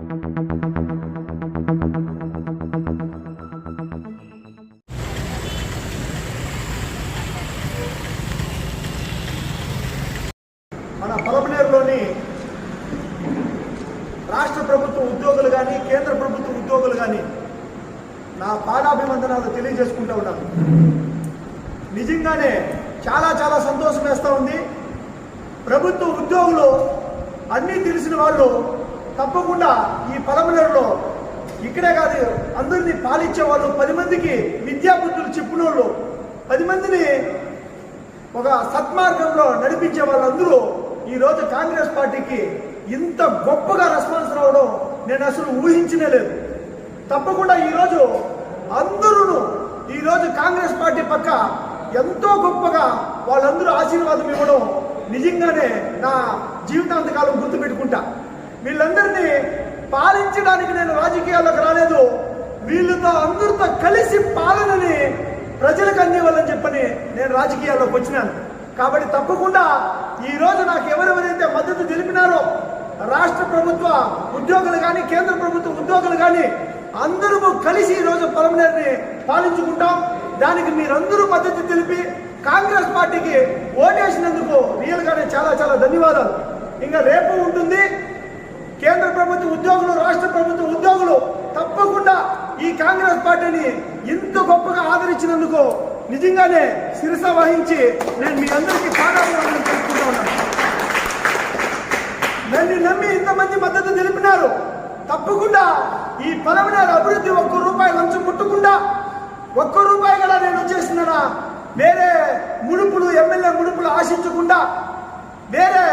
మన పొలమనేరులోని రాష్ట్ర ప్రభుత్వ ఉద్యోగులు కానీ కేంద్ర ప్రభుత్వ ఉద్యోగులు కానీ నా పాదాభివందనాలు తెలియజేసుకుంటూ ఉన్నాను. నిజంగానే చాలా చాలా సంతోషం వేస్తూ ఉంది. ప్రభుత్వ ఉద్యోగులు అన్నీ తెలిసిన వాళ్ళు తప్పకుండా ఈ పొలమనేరులో ఇక్కడే కాదు అందరినీ పాలించే వాళ్ళు పది మందికి విద్యాబుద్ధులు చెప్పునోళ్ళు పది మందిని ఒక సత్మార్గంలో నడిపించే వాళ్ళందరూ ఈరోజు కాంగ్రెస్ పార్టీకి ఇంత గొప్పగా రెస్పాన్స్ రావడం నేను అసలు ఊహించనే లేదు. తప్పకుండా ఈరోజు అందరూ ఈరోజు కాంగ్రెస్ పార్టీ పక్క ఎంతో గొప్పగా వాళ్ళందరూ ఆశీర్వాదం ఇవ్వడం నిజంగానే నా జీవితాంతకాలం గుర్తుపెట్టుకుంటా. వీళ్ళందరినీ పాలించడానికి నేను రాజకీయాల్లోకి రాలేదు. వీళ్ళతో అందరితో కలిసి పాలనని ప్రజలకు అందివ్వాలని చెప్పని నేను రాజకీయాల్లోకి వచ్చినాను. కాబట్టి తప్పకుండా ఈ రోజు నాకు ఎవరెవరైతే మద్దతు తెలిపినారో రాష్ట్ర ప్రభుత్వ ఉద్యోగులు కానీ కేంద్ర ప్రభుత్వ ఉద్యోగులు కానీ అందరూ కలిసి ఈ రోజు పాలించుకుంటాం. దానికి మీరందరూ మద్దతు తెలిపి కాంగ్రెస్ పార్టీకి ఓటేసినందుకు రియల్గానే చాలా చాలా ధన్యవాదాలు. ఇంకా రేపు ఉంటుంది. కేంద్ర ప్రభుత్వ ఉద్యోగులు రాష్ట్ర ప్రభుత్వ ఉద్యోగులు తప్పకుండా ఈ కాంగ్రెస్ పార్టీని ఇంత గొప్పగా ఆదరించినందుకు నిజంగానే శిరస వహించి నేను మీ అందరికీ పాదాభివందనం తెలుసుకుంటా ఉన్నాను. నన్ను నమ్మి ఇంతమంది మద్దతు తెలిపినారు. తప్పకుండా ఈ పలమనేరు అభివృద్ధి ఒక్క రూపాయి లంచం ముట్టకుండా ఒక్క రూపాయి కూడా నేను వచ్చేసినానా? వేరే ముడుపులు ఎమ్మెల్యే ముడుపులు ఆశించకుండా వేరే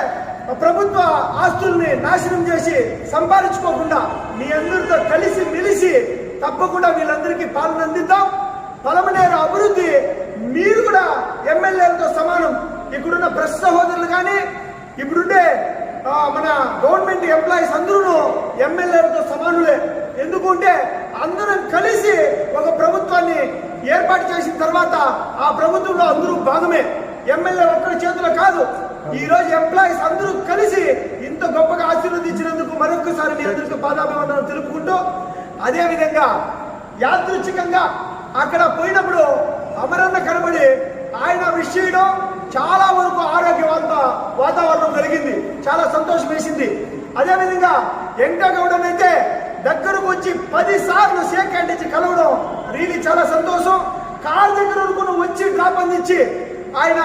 ప్రభుత్వ ఆస్తుల్ని నాశనం చేసి సంపాదించుకోకుండా మీ అందరితో కలిసి మెలిసి తప్పకుండా వీళ్ళందరికీ పాలన అందిద్దాం. పొలమనేర అభివృద్ధి మీరు కూడా ఎమ్మెల్యేలతో సమానం. ఇక్కడున్న ప్రెస్ సహోదరులు కానీ ఇప్పుడుండే మన గవర్నమెంట్ ఎంప్లాయీస్ అందరూ ఎమ్మెల్యేలతో సమానులే. ఎందుకంటే అందరం కలిసి ఒక ప్రభుత్వాన్ని ఏర్పాటు చేసిన తర్వాత ఆ ప్రభుత్వంలో అందరూ భాగమే. ఎమ్మెల్యే ఒక్కరి చేతిలో కాదు ఈ రోజు ఎంప్లాయీస్ అందరూ కలిసి ఇంత గొప్పగా ఆశీర్వదించినందుకు మరొకసారి మీ అందరికీ పాదాభివందనం తెలుపుకుంటూ అదేవిధంగా యాదృచ్ఛికంగా అక్కడ పోయినప్పుడు అమరన్న కనబడి ఆయన విష్ చేయడం చాలా వరకు ఆరోగ్యవంత వాతావరణం కలిగింది చాలా సంతోషం వేసింది. అదేవిధంగా వెంకటగౌడనైతే అయితే దగ్గరకు వచ్చి పది సార్లు సేకరించి కలవడం రియలీ చాలా సంతోషం. కాళ్ళ దగ్గర వరకు వచ్చి డ్రాప్ అందించి ఆయన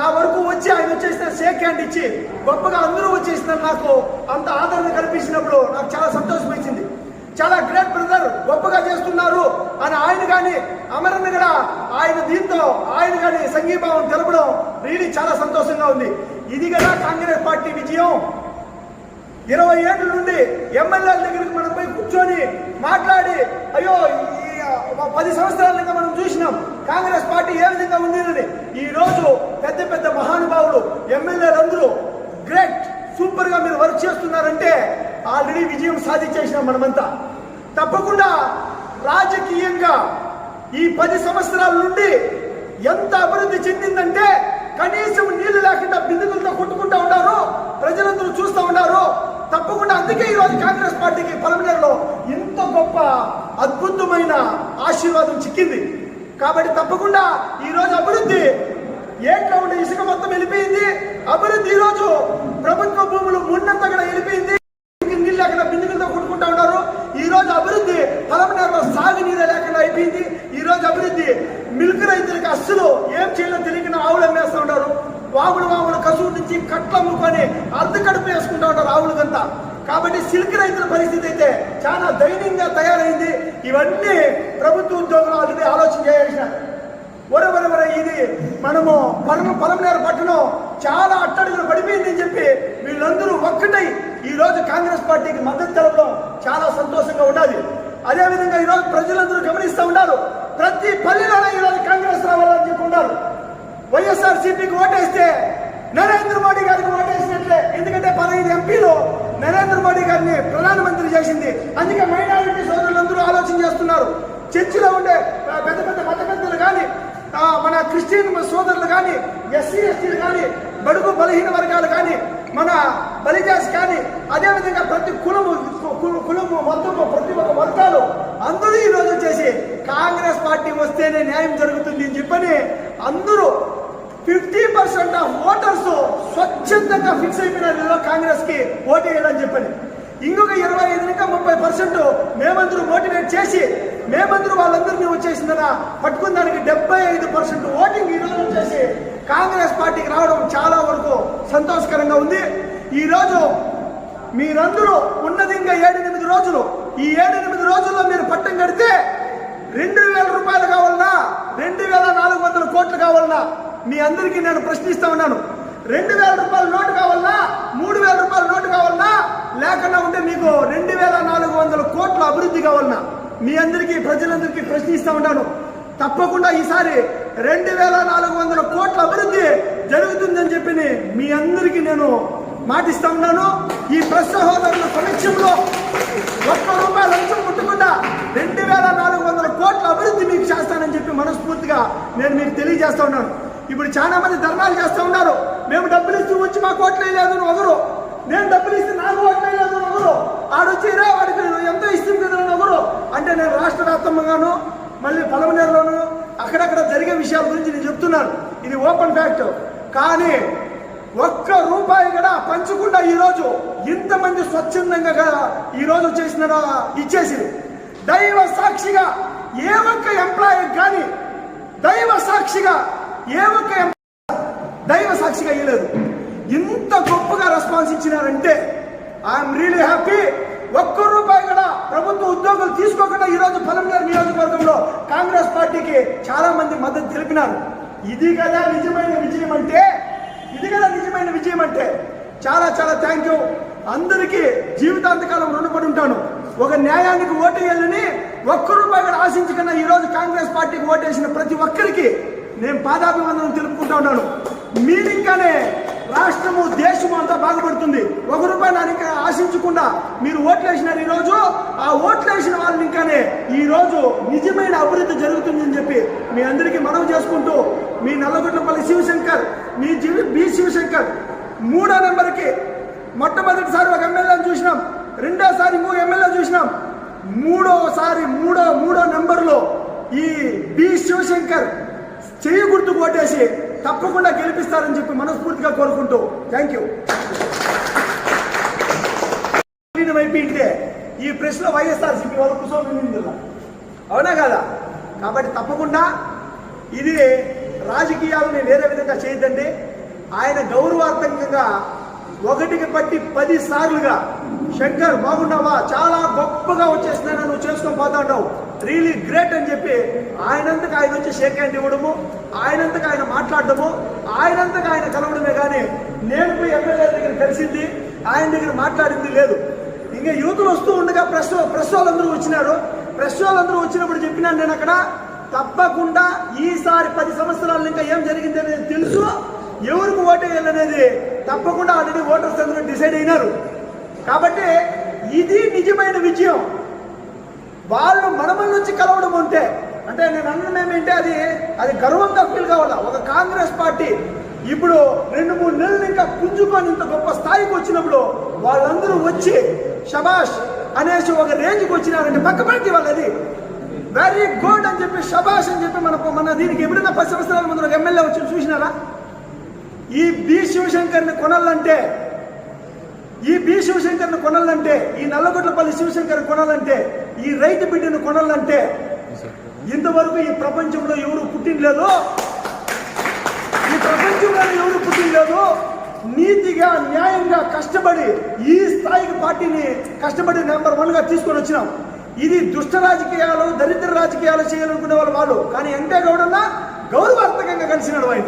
నా వరకు వచ్చి ఆయన వచ్చేసిన షేక్ హ్యాండ్ ఇచ్చి గొప్పగా అందరూ వచ్చేసినారు నాకు. అంత ఆదరణ కల్పించినప్పుడు నాకు చాలా సంతోషం చాలా గ్రేట్ బ్రదర్ గొప్పగా చేస్తున్నారు. అని ఆయన కానీ అమరన్న కూడా ఆయన దీంతో ఆయన కానీ సంఘీభావం తెలపడం రియలీ చాలా సంతోషంగా ఉంది. ఇది కదా కాంగ్రెస్ పార్టీ విజయం. ఇరవై ఏళ్ళ నుండి ఎమ్మెల్యేల దగ్గరికి మనం పోయి కూర్చొని మాట్లాడి అయ్యో పది సంవత్సరాలుగా మనం చూసినాం కాంగ్రెస్ పార్టీ ఏ విధంగా ఉంది అని ఈ రోజు పెద్ద పెద్ద మహానుభావులు ఎమ్మెల్యేలందరూ గ్రేట్ సూపర్గా మీరు వర్క్ చేస్తున్నారంటే ఆల్రెడీ విజయం సాధించేసినాం మనమంతా. తప్పకుండా రాజకీయంగా ఈ పది సంవత్సరాల నుండి ఎంత అభివృద్ధి చెందిందంటే కనీసం నీళ్ళు లేకుండా బిందుకులతో కొట్టుకుంటా ఉన్నారు ప్రజలందరూ చూస్తూ ఉన్నారు. తప్పకుండా అందుకే ఈరోజు కాంగ్రెస్ పార్టీకి పలమనేరులో ఇంత గొప్ప అద్భుతమైన ఆశీర్వాదం చిక్కింది. కాబట్టి తప్పకుండా ఈరోజు అభివృద్ధి ఏ ఉండే ఇసుక మొత్తం వెళ్ళిపోయింది. అభివృద్ధి ఈరోజు ప్రభుత్వ భూములు మున్నంతా కూడా వెళ్ళిపోయింది నీళ్ళు లేకుండా బిందుకులతో కొట్టుకుంటా ఉన్నారు. ఈ రోజు అభివృద్ధి పొలంన్నర సాగు నీరే లేకుండా అయిపోయింది. ఈ రోజు అభివృద్ధి మిల్క్ రైతులకు అస్సలు ఏం చేయాలో తెలియకుండా ఆవులు అమ్మేస్తూ ఉన్నారు. వాగులు వాగులు కసువు నుంచి కట్ల అమ్ముకొని అర్ధ కడుపు వేసుకుంటా ఉంటారు ఆవులకంతా. కాబట్టి సిల్క్ రైతుల పరిస్థితి అయితే చాలా దయనీయంగా తయారైంది. ఇవన్నీ ప్రభుత్వ ఉద్యోగులు ఆల్రెడీ ఆలోచన చేయాల్సిన ఒరవరవర ఇది మనము పరమ పలమనేరు పట్టణం చాలా అట్టడుగులు పడిపోయిందని చెప్పి వీళ్ళందరూ ఒక్కటై ఈ రోజు కాంగ్రెస్ పార్టీకి మద్దతు తెలపడం చాలా సంతోషంగా ఉన్నది. అదేవిధంగా ఈ రోజు ప్రజలందరూ గమనిస్తూ ఉన్నారు. ప్రతి పల్లెలోనే ఈ రోజు కాంగ్రెస్ రావాలని చెప్పి ఉన్నారు. వైఎస్ఆర్ సిపికి ఓటేస్తే నరేంద్ర మోడీ గారికి ఓటేసినట్లే. ఎందుకంటే పదహైదు ఎంపీలు నరేంద్ర మోడీ గారిని ప్రధానమంత్రి చేసింది. అందుకే మైనారిటీ సోదరులందరూ ఆలోచన చేస్తున్నారు. చర్చిలో ఉండే పెద్ద పెద్ద మత పెద్దలు కానీ మన క్రిస్టియన్ సోదరులు కానీ ఎస్సీ ఎస్టీలు కానీ బడుగు బలహీన వర్గాలు కానీ మన బలిజాస్ కానీ అదేవిధంగా ప్రతి కులము కులము మతము ప్రతి ఒక్క వర్గాలు అందరూ ఈరోజు చేసి కాంగ్రెస్ పార్టీ వస్తేనే న్యాయం జరుగుతుంది అని చెప్పని అందరూ ఫిఫ్టీ పర్సెంట్ ఆఫ్ ఓటర్స్ స్వచ్ఛందంగా ఫిక్స్ అయిపోయినారు కాంగ్రెస్కి ఓటు వేయాలని చెప్పని. ఇంకొక ఇరవై ఐదు ఇంకా ముప్పై పర్సెంట్ మేమందరూ మోటివేట్ చేసి మేమందరూ వాళ్ళందరినీ వచ్చేసిందన పట్టుకున్న దానికి డెబ్బై ఐదు పర్సెంట్ ఓటింగ్ ఈ చేసి వచ్చేసి కాంగ్రెస్ పార్టీకి రావడం చాలా వరకు సంతోషకరంగా ఉంది. ఈ రోజు మీరందరూ ఉన్నది ఇంకా ఏడెనిమిది రోజులు. ఈ ఏడెనిమిది రోజుల్లో మీరు పట్టం కడితే రెండు వేల రూపాయలు కావాలన్నా రెండు వేల నాలుగు వందల కోట్లు కావాలన్నా మీ అందరికీ నేను ప్రశ్నిస్తా ఉన్నాను. రెండు వేల రూపాయల నోటు కావాలన్నా మూడు వేల రూపాయల నోటు కావాలన్నా లేకుండా ఉంటే మీకు రెండు వేల నాలుగు వందల కోట్ల అభివృద్ధి కావాలన్నా మీ అందరికీ ప్రజలందరికీ ప్రశ్నిస్తా ఉన్నాను. తప్పకుండా ఈసారి రెండు వేల నాలుగు వందల కోట్ల అభివృద్ధి జరుగుతుందని చెప్పి మీ అందరికీ నేను మాటిస్తా ఉన్నాను. ఈ ప్రెస్ సహోదరుల సమక్షంలో ఒక్క రూపాయి లంచం ముట్టకుండా రెండు వేల నాలుగు వందల కోట్ల అభివృద్ధి మీకు చేస్తానని చెప్పి మనస్ఫూర్తిగా నేను మీకు తెలియజేస్తా ఉన్నాను. ఇప్పుడు చాలా మంది ధర్నాలు చేస్తూ ఉన్నారు. మేము డబ్బులు ఇస్తూ వచ్చి మా కోట్లు లేదు అని ఒకరు నేను డబ్బులు ఇస్తే నాకు ఓట్లే లేదు అని ఒకరు ఆడొచ్చిరా వాడికి ఎంతో ఇస్తుంది కదా అని ఒకరు అంటే నేను రాష్ట్ర వ్యాప్తంగాను మళ్ళీ పొలమనేరులోను అక్కడక్కడ జరిగే విషయాల గురించి నేను చెప్తున్నాను. ఇది ఓపెన్ ఫ్యాక్ట్. కానీ ఒక్క రూపాయి కూడా పంచకుండా ఈరోజు ఇంతమంది స్వచ్ఛందంగా గా ఈరోజు చేసిన ఇచ్చేసి దైవ సాక్షిగా ఏ ఒక్క ఎంప్లాయీ కానీ దైవ సాక్షిగా ఏ ఒక్క దైవ సాక్షిగా ఇవ్వలేదు ఇంత గొప్పగా రెస్పాన్స్ ఇచ్చినారంటే ఐఎమ్ రియలీ హ్యాపీ ఒక్క రూపాయి కూడా ప్రభుత్వ ఉద్యోగులు తీసుకోకుండా ఈరోజు పలమనేరు నియోజకవర్గంలో కాంగ్రెస్ పార్టీకి చాలా మంది మద్దతు తెలిపినారు. ఇది కదా నిజమైన విజయం అంటే ఇది కదా నిజమైన విజయం అంటే. చాలా చాలా థ్యాంక్ యూ అందరికీ జీవితాంతకాలం రుణపడి ఉంటాను. ఒక న్యాయానికి ఓటేయాలని ఒక్క రూపాయి కూడా ఆశించకుండా ఈరోజు కాంగ్రెస్ పార్టీకి ఓటేసిన ప్రతి ఒక్కరికి నేను పాదాభివందనం తెలుపుకుంటా ఉన్నాను. మీరు ఇంకానే రాష్ట్రము దేశము అంతా బాగుపడుతుంది. ఒక రూపాయి నేను ఇంకా ఆశించకుండా మీరు ఓట్లు వేసినారు ఈరోజు. ఆ ఓట్లు వేసిన వాళ్ళని ఇంకానే ఈరోజు నిజమైన అభివృద్ధి జరుగుతుందని చెప్పి మీ అందరికీ మనవి చేసుకుంటూ మీ నల్లగొట్లపల్లి శివశంకర్ మీ జీవి బి శివశంకర్ మూడో నెంబర్కి మొట్టమొదటిసారి ఒక ఎమ్మెల్యేని చూసినాం. రెండోసారి ఇంకో ఎమ్మెల్యే చూసినాం. మూడోసారి మూడో మూడో నెంబర్లో ఈ బి శివశంకర్ చెయ్యి గుర్తు కొట్టేసి తప్పకుండా గెలిపిస్తారని చెప్పి మనస్ఫూర్తిగా కోరుకుంటూ థ్యాంక్ యూ. అయిపోయింటే ఈ ప్రశ్న వైఎస్ఆర్సీపీ వాళ్ళు కూర్చొని అవునా కదా? కాబట్టి తప్పకుండా ఇది రాజకీయాలని వేరే విధంగా చేయదండి ఆయన గౌరవార్థకంగా ఒకటికి పట్టి పది సార్లుగా శంకర్ బాగున్నావా? చాలా గొప్పగా వచ్చేసినా నువ్వు చేసుకొని పోతా రియలీ గ్రేట్ అని చెప్పి ఆయనంతకు ఆయన వచ్చి షేక్ హ్యాండ్ ఇవ్వడము ఆయనంతకు ఆయన మాట్లాడడము ఆయనంతకు ఆయన కలవడమే కానీ నేను పోయి ఎమ్మెల్యే దగ్గర కలిసింది ఆయన దగ్గర మాట్లాడింది లేదు. ఇంకా యువకులు వస్తూ ఉండగా ప్రెస్ ప్రెస్ వాళ్ళందరూ వచ్చినారు. ప్రెస్ వాళ్ళందరూ వచ్చినప్పుడు చెప్పినాను నేను అక్కడ తప్పకుండా ఈసారి పది సంవత్సరాలు ఇంకా ఏం జరిగింది అనేది తెలుసు. ఎవరికి ఓటేయాలనేది తప్పకుండా ఆల్రెడీ ఓటర్స్ అందరూ డిసైడ్ అయినారు. కాబట్టి ఇది నిజమైన విజయం. వాళ్ళు మనమల నుంచి కలవడం ఉంటే అంటే నేను అన్నది ఏమంటే అది అది గర్వంగా ఫీల్ కావాలా? ఒక కాంగ్రెస్ పార్టీ ఇప్పుడు రెండు మూడు నెలలు ఇంకా పుంజుకొని ఇంత గొప్ప స్థాయికి వచ్చినప్పుడు వాళ్ళందరూ వచ్చి షబాష్ అనేసి ఒక రేంజ్కి వచ్చినారంటే పక్క పార్టీ వాళ్ళది. వెరీ గుడ్ అని చెప్పి షబాష్ అని చెప్పి మన మన దీనికి ఎప్పుడైనా పది సంవత్సరాల ముందు ఒక ఎమ్మెల్యే వచ్చి చూసినారా? ఈ బి శివశంకర్ని కొనాలంటే ఈ బి శివశంకర్ని కొనాలంటే ఈ నల్లగొట్లపల్లి శివశంకర్ కొనాలంటే ఈ రైతు బిడ్డను కొనాలంటే ఇంతవరకు ఈ ప్రపంచంలో ఎవరు పుట్టినలేదు ఈ ప్రపంచంలో ఎవరు పుట్టినలేదు నీతిగా న్యాయంగా కష్టపడి ఈ స్థాయికి పార్టీని కష్టపడి నెంబర్ వన్గా తీసుకొని వచ్చినాం. ఇది దుష్ట రాజకీయాలు దరిద్ర రాజకీయాలు చేయాలనుకునే వాళ్ళు వాళ్ళు. కానీ వెంకయ్య గౌడన్న గౌరవార్థకంగా కలిసినాడు ఆయన.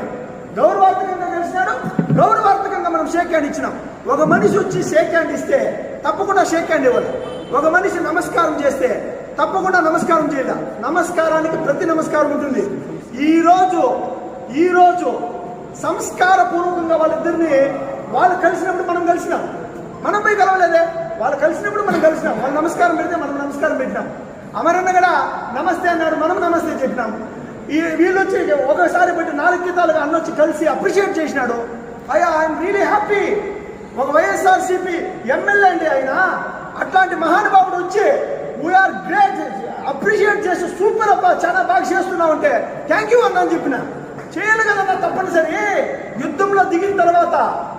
గౌరవార్థకంగా కలిసినాడు గౌరవార్థకంగా మనం షేక్ హ్యాండ్ ఇచ్చినాం. ఒక మనిషి వచ్చి షేక్ హ్యాండ్ ఇస్తే తప్పకుండా షేక్ హ్యాండ్ ఇవ్వాలి ఒక మనిషి నమస్కారం చేస్తే తప్పకుండా నమస్కారం చేయాలి నమస్కారానికి ప్రతి నమస్కారం ఉంటుంది. ఈరోజు ఈరోజు సంస్కార పూర్వకంగా వాళ్ళిద్దరిని వాళ్ళు కలిసినప్పుడు మనం కలిసినాం. మనం పోయి కలవలేదే? వాళ్ళు కలిసినప్పుడు మనం కలిసినాం. వాళ్ళు నమస్కారం పెడితే మనం నమస్కారం పెట్టినాం. అమరన్న కూడా నమస్తే అన్నాడు. మనం నమస్తే చెప్పినాం. ఈ వీళ్ళు వచ్చి ఒకసారి పెట్టి నాలుగు గీతాలుగా అన్న వచ్చి కలిసి అప్రిషియేట్ చేసినాడు. అయ్యా ఐఎమ్ రియలీ హ్యాపీ ఒక వైఎస్ఆర్సీపీ ఎమ్మెల్యే అండి ఆయన. అట్లాంటి మహానుభావుడు వచ్చి వీఆర్ గ్రేట్ అప్రిషియేట్ చేసి సూపర్ అబ్బా చాలా బాగా చేస్తున్నావు అంటే థ్యాంక్ యూ అన్నా అని చెప్పిన. చేయాలి కదా తప్పనిసరి. యుద్ధంలో దిగిన తర్వాత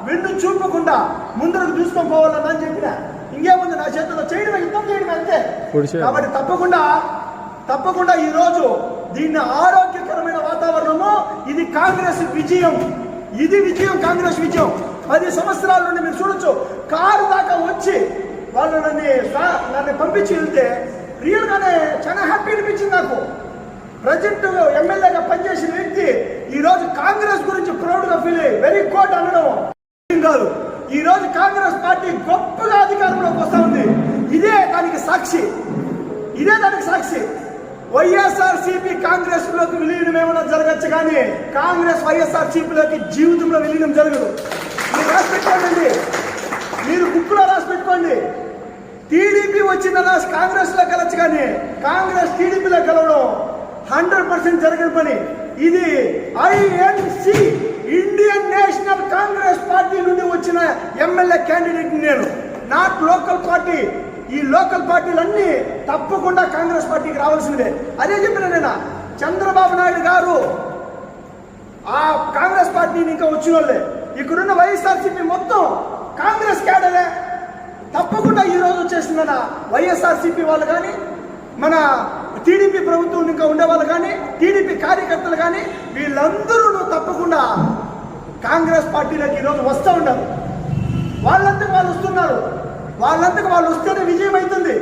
వెన్ను చూపకుండా ముందరకు చూసుకొని పోవాలని అని చెప్పిన. ఇంకేముంది నా చేతిలో చేయడమే యుద్ధం చేయడమే అంతే. కాబట్టి తప్పకుండా తప్పకుండా ఈ రోజు దీన్ని ఆరోగ్యకరమైన వాతావరణము. ఇది కాంగ్రెస్ విజయం. ఇది విజయం కాంగ్రెస్ విజయం. పది సంవత్సరాల నుండి మీరు చూడొచ్చు కారు దాకా వచ్చి వాళ్ళు నన్ను నన్ను పంపించి వెళ్తే రియల్గానే చాలా హ్యాపీ అనిపించింది నాకు. ప్రజెంట్ ఎమ్మెల్యేగా పనిచేసిన వ్యక్తి ఈరోజు కాంగ్రెస్ గురించి ప్రౌడ్గా ఫీల్ అయ్యి వెరీ గుడ్ అనడం కాదు. ఈరోజు కాంగ్రెస్ పార్టీ గొప్పగా అధికారంలోకి వస్తూ ఉంది. ఇదే దానికి సాక్షి. ఇదే దానికి సాక్షి. వైఎస్ఆర్ సిపి కాంగ్రెస్లోకి విలీనం ఏమైనా జరగచ్చు కానీ కాంగ్రెస్ వైఎస్ఆర్ సిపిలోకి జీవితంలో విలీనం జరగదు. మీరు రాసి పెట్టుకోండి. మీరు బుక్లో రాసి పెట్టుకోండి. టీడీపీ వచ్చిన రాసి కాంగ్రెస్లో కలచ్చు కానీ కాంగ్రెస్ టీడీపీలో కలవడం హండ్రెడ్ పర్సెంట్ జరగని పని. ఇది INC Indian national Congress party నుండి వచ్చిన ఎమ్మెల్యే క్యాండిడేట్ నేను. Not local party. ఈ లోకల్ పార్టీలన్నీ తప్పకుండా కాంగ్రెస్ పార్టీకి రావాల్సిందే. అదే చెప్పిన నేను చంద్రబాబు నాయుడు గారు ఆ కాంగ్రెస్ పార్టీని ఇంకా వచ్చిన వాళ్ళే ఇక్కడున్న వైఎస్ఆర్సీపీ మొత్తం కాంగ్రెస్ క్యాడరే. తప్పకుండా ఈ రోజు వచ్చేసిందన వైఎస్ఆర్సీపీ వాళ్ళు కానీ మన టీడీపీ ప్రభుత్వం ఇంకా ఉండేవాళ్ళు కానీ టీడీపీ కార్యకర్తలు కానీ వీళ్ళందరూ తప్పకుండా కాంగ్రెస్ పార్టీలోకి ఈరోజు వస్తూ ఉన్నారు. వాళ్ళంతకు వాళ్ళు వస్తున్నారు. వాళ్ళంతకు వాళ్ళు వస్తేనే విజయం అవుతుంది.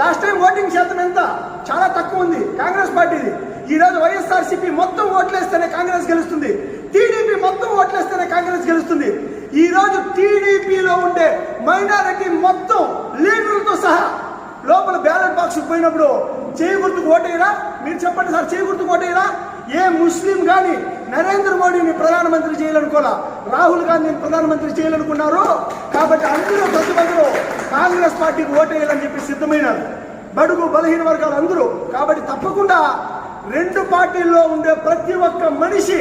లాస్ట్ టైం ఓటింగ్ శాతం ఎంత? చాలా తక్కువ ఉంది కాంగ్రెస్ పార్టీది. ఈ రోజు వైఎస్ఆర్సీపీ మొత్తం ఓట్లేస్తేనే కాంగ్రెస్ గెలుస్తుంది. టీడీపీ మొత్తం ఓట్లేస్తేనే కాంగ్రెస్ గెలుస్తుంది. ఈ రోజు టీడీపీలో ఉండే మైనారిటీ మొత్తం లీడర్లతో సహా లోపల బ్యాలెట్ బాక్స్ పోయినప్పుడు చేయి గుర్తుకు ఓటేయరా? మీరు చెప్పండి సార్ చేయి గుర్తుకు ఓటేయరా? ఏ ముస్లిం కానీ నరేంద్ర మోడీని ప్రధానమంత్రి చేయాలనుకోలా? రాహుల్ గాంధీని ప్రధానమంత్రి చేయాలనుకున్నారు? కాబట్టి అందరూ ప్రతిబంధులు కాంగ్రెస్ పార్టీకి ఓటేయాలని చెప్పి సిద్ధమైనారు. బడుగు బలహీన వర్గాలు అందరూ. కాబట్టి తప్పకుండా రెండు పార్టీల్లో ఉండే ప్రతి ఒక్క మనిషి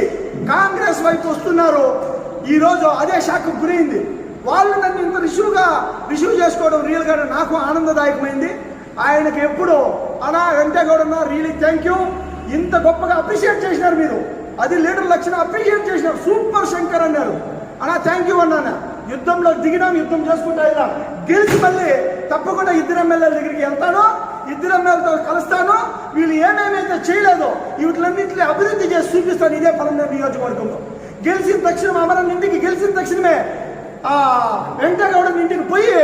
కాంగ్రెస్ వైపు వస్తున్నారు. ఈ రోజు అదే శాఖకు గురైంది. వాళ్ళు నన్ను ఇంత రిసీవ్గా రిసీవ్ చేసుకోవడం రియల్గా నాకు ఆనందదాయకమైంది. ఆయనకి ఎప్పుడు అనా వెంకటగౌడన్న రియలీ థ్యాంక్ యూ ఇంత గొప్పగా అప్రిషియేట్ చేసినారు మీరు. అది లీడర్ లక్షణ అప్రిషియేట్ చేసినారు. సూపర్ శంకర్ అన్నారు. అన్నా థ్యాంక్ యూ అన్నాను. యుద్ధంలో దిగినాం యుద్ధం చేసుకుంటా ఇలా గెలిచి మళ్ళీ తప్పకుండా ఇద్దరు ఎమ్మెల్యేల దగ్గరికి వెళ్తాను. ఇద్దరు ఎమ్మెల్యేలతో కలుస్తాను. వీళ్ళు ఏమేమైతే చేయలేదో వీటిలన్నింటినీ అభివృద్ధి చేసి చూపిస్తాను. ఇదే పలంనేరు నియోజకవర్గంలో. గెలిచిన తక్షణం అమరన్ ఇంటికి గెలిచిన తక్షణమే ఆ వెంకటగౌడ ఇంటికి పోయి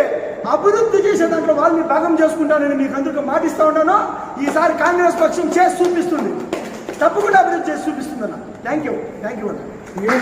అభివృద్ధి చేసే దాంట్లో వాళ్ళని భాగం చేసుకుంటానని మీకు అందరికీ మాటిస్తా ఉన్నాను. ఈసారి కాంగ్రెస్ పక్షం చేసి చూపిస్తుంది. తప్పకుండా అభివృద్ధి చేసి చూపిస్తుంది అన్న థ్యాంక్ యూ థ్యాంక్ యూ అన్న.